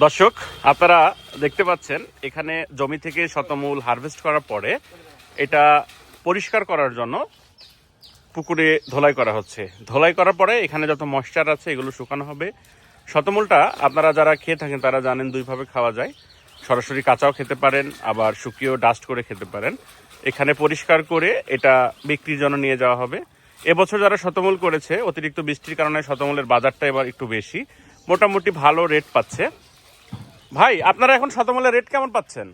দর্শক, আপনারা দেখতে পাচ্ছেন, এখানে জমি থেকে শতমূল হারভেস্ট করার পরে এটা পরিষ্কার করার জন্য পুকুরে ধোলাই করা হচ্ছে। ধোলাই করার পরে এখানে যত ময়শ্চার আছে, এগুলো শুকানো হবে। শতমূলটা আপনারা যারা খেয়ে থাকেন, তারা জানেন দুইভাবে খাওয়া যায়। সরাসরি কাঁচাও খেতে পারেন, আবার শুকিয়েও ডাস্ট করে খেতে পারেন। এখানে পরিষ্কার করে এটা বিক্রির জন্য নিয়ে যাওয়া হবে। এবছর যারা শতমূল করেছে, অতিরিক্ত বৃষ্টির কারণে শতমূলের বাজারটা এবার একটু বেশি। মোটামুটি ভালো রেট পাচ্ছে। ভাই আপনারা এখন শতমূলের রেট কেমন পাচ্ছেন?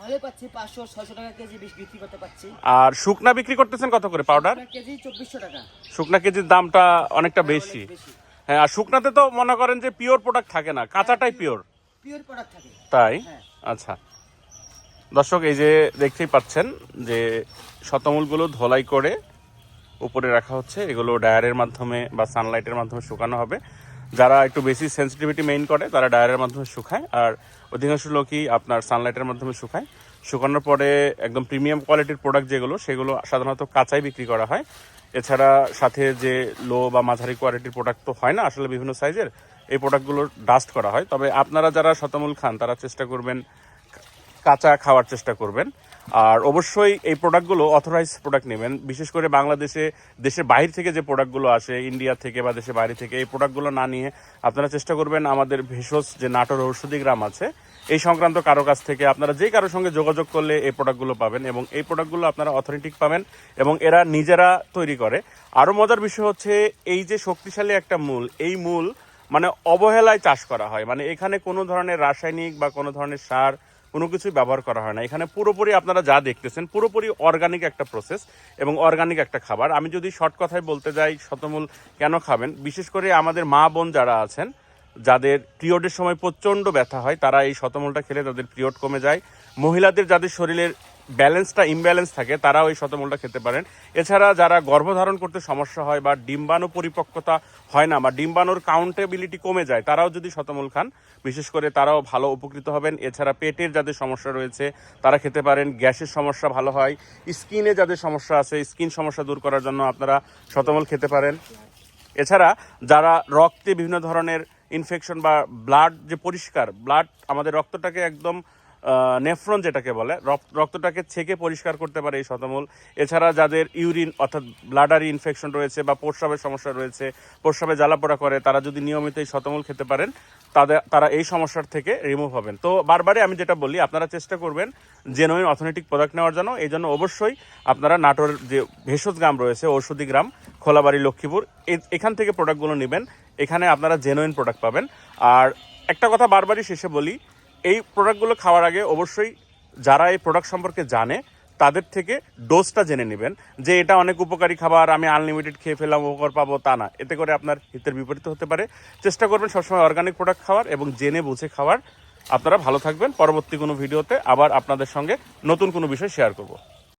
ভালো পাচ্ছি পাঁচশো ছয়শো টাকা কেজি বিষ বিক্রি করতে পারছি আর শুকনা বিক্রি করতেছেন কত করে পাউডার কেজি চব্বিশশো টাকা। শুকনা কেজির দামটা অনেকটা বেশি। বেশি। হ্যাঁ আর শুকনাতে তো মনে করেন যে পিওর প্রোডাক্ট থাকে না কাঁচাটাই পিওর পিওর প্রোডাক্ট থাকে। তাই? হ্যাঁ। আচ্ছা। দর্শক এই যে দেখতেই পাচ্ছেন যে শতমূলগুলো ধোলাই করে উপরে রাখা হচ্ছে। এগুলো ডায়ারের মাধ্যমে বা সানলাইটের মাধ্যমে শুকানো হবে। যারা একটু বেশি সেন্সিটিভিটি মেইন করে, তারা ডায়ারের মাধ্যমে শুকায়, আর অধিকাংশ লোকই আপনার সানলাইটের মাধ্যমে শুকায়। শুকানোর পরে একদম প্রিমিয়াম কোয়ালিটির প্রোডাক্ট যেগুলো, সেগুলো সাধারণত কাঁচাই বিক্রি করা হয়। এছাড়া সাথে যে লো বা মাঝারি কোয়ালিটির প্রোডাক্ট তো হয় না, আসলে বিভিন্ন সাইজের এই প্রোডাক্টগুলো ডাস্ট করা হয়। তবে আপনারা যারা শতমূল খান, তারা চেষ্টা করবেন কাঁচা খাওয়ার চেষ্টা করবেন। আর অবশ্যই এই প্রোডাক্টগুলো অথরাইজ প্রোডাক্ট নেবেন। বিশেষ করে বাংলাদেশে, দেশের বাইরে থেকে যে প্রোডাক্টগুলো আসে, ইন্ডিয়া থেকে বা দেশের বাইরে থেকে, এই প্রোডাক্টগুলো না নিয়ে আপনারা চেষ্টা করবেন আমাদের ভেষজ যে নাটোর ঔষধি গ্রাম আছে, এই সংক্রান্ত কারও কাছ থেকে আপনারা যে কারোর সঙ্গে যোগাযোগ করলে এই প্রোডাক্টগুলো পাবেন এবং এই প্রোডাক্টগুলো আপনারা অথেন্টিক পাবেন এবং এরা নিজেরা তৈরি করে। আরও মজার বিষয় হচ্ছে এই যে শক্তিশালী একটা মূল, এই মূল মানে অবহেলায় চাষ করা হয়। মানে এখানে কোনো ধরনের রাসায়নিক বা কোনো ধরনের সার কোনো কিছুই ব্যবহার করা হয় না। এখানে পুরোপুরি আপনারা যা দেখতেছেন, পুরোপুরি অর্গানিক একটা প্রসেস এবং অর্গানিক একটা খাবার। আমি যদি শর্ট কথায় বলতে যাই, শতমূল কেন খাবেন? বিশেষ করে আমাদের মা বোন যারা আছেন, যাদের পিরিয়ডের সময় প্রচণ্ড ব্যথা হয়, তারা এই শতমূলটা খেলে তাদের পিরিয়ড কমে যায়। মহিলাদের যাদের শরীরের ব্যালেন্সটা ইমব্যালেন্স থাকে, তারাও ওই শতমূলটা খেতে পারেন। এছাড়া যারা গর্ভধারণ করতে সমস্যা হয় বা ডিম্বাণু পরিপক্কতা হয় না বা ডিম্বাণুর কাউন্টেবিলিটি কমে যায়, তারাও যদি শতমূল খান, বিশেষ করে তারাও ভালো উপকৃত হবেন। এছাড়া পেটের যাদের সমস্যা রয়েছে, তারা খেতে পারেন, গ্যাসের সমস্যা ভালো হয়, স্কিনে যাদের সমস্যা আছে, স্কিন সমস্যা দূর করার জন্য আপনারা শতমূল খেতে পারেন। এছাড়া যারা রক্তে বিভিন্ন ধরনের ইনফেকশন বা ব্লাড যে পরিষ্কার ব্লাড আমাদের রক্তটাকে একদম নেফ্রন যেটাকে বলে রক- রক্তটাকে ছেঁকে পরিষ্কার করতে পারে এই শতমূল। এছাড়া যাদের ইউরিন অর্থাৎ ব্লাডারি ইনফেকশন রয়েছে বা প্রস্রাবের সমস্যা রয়েছে, প্রস্রাবে জ্বালাপোড়া করে, তারা যদি নিয়মিত এই শতমূল খেতে পারেন, তাদের, তারা এই সমস্যার থেকে রিমুভ হবেন। তো বারবারই আমি যেটা বলি, আপনারা চেষ্টা করবেন জেনুইন অথেন্টিক প্রোডাক্ট নেওয়ার জন্য। এই জন্য অবশ্যই আপনারা নাটোর যে ভেষজ গ্রাম রয়েছে, ঔষধি গ্রাম, খোলাবাড়ি, লক্ষ্মীপুর এখান থেকে প্রোডাক্টগুলো নেবেন। এখানে আপনারা জেনুইন প্রোডাক্ট পাবেন। আর একটা কথা বারবারই শেষে বলি এই প্রোডাক্টগুলো খাওয়ার আগে অবশ্যই যারা এই প্রোডাক্ট সম্পর্কে জানে, তাদের থেকে ডোজটা জেনে নেবেন যে এটা অনেক উপকারী খাবার, আমি আনলিমিটেড খেয়ে ফেলাম উপকার পাবো তা না। এতে করে আপনার হিতের বিপরীত হতে পারে। চেষ্টা করবেন সবসময় অর্গানিক প্রোডাক্ট খাওয়ার এবং জেনে বুঝে খাওয়ার। আপনারা ভালো থাকবেন। পরবর্তী কোনো ভিডিওতে আবার আপনাদের সঙ্গে নতুন কোনো বিষয় শেয়ার করব।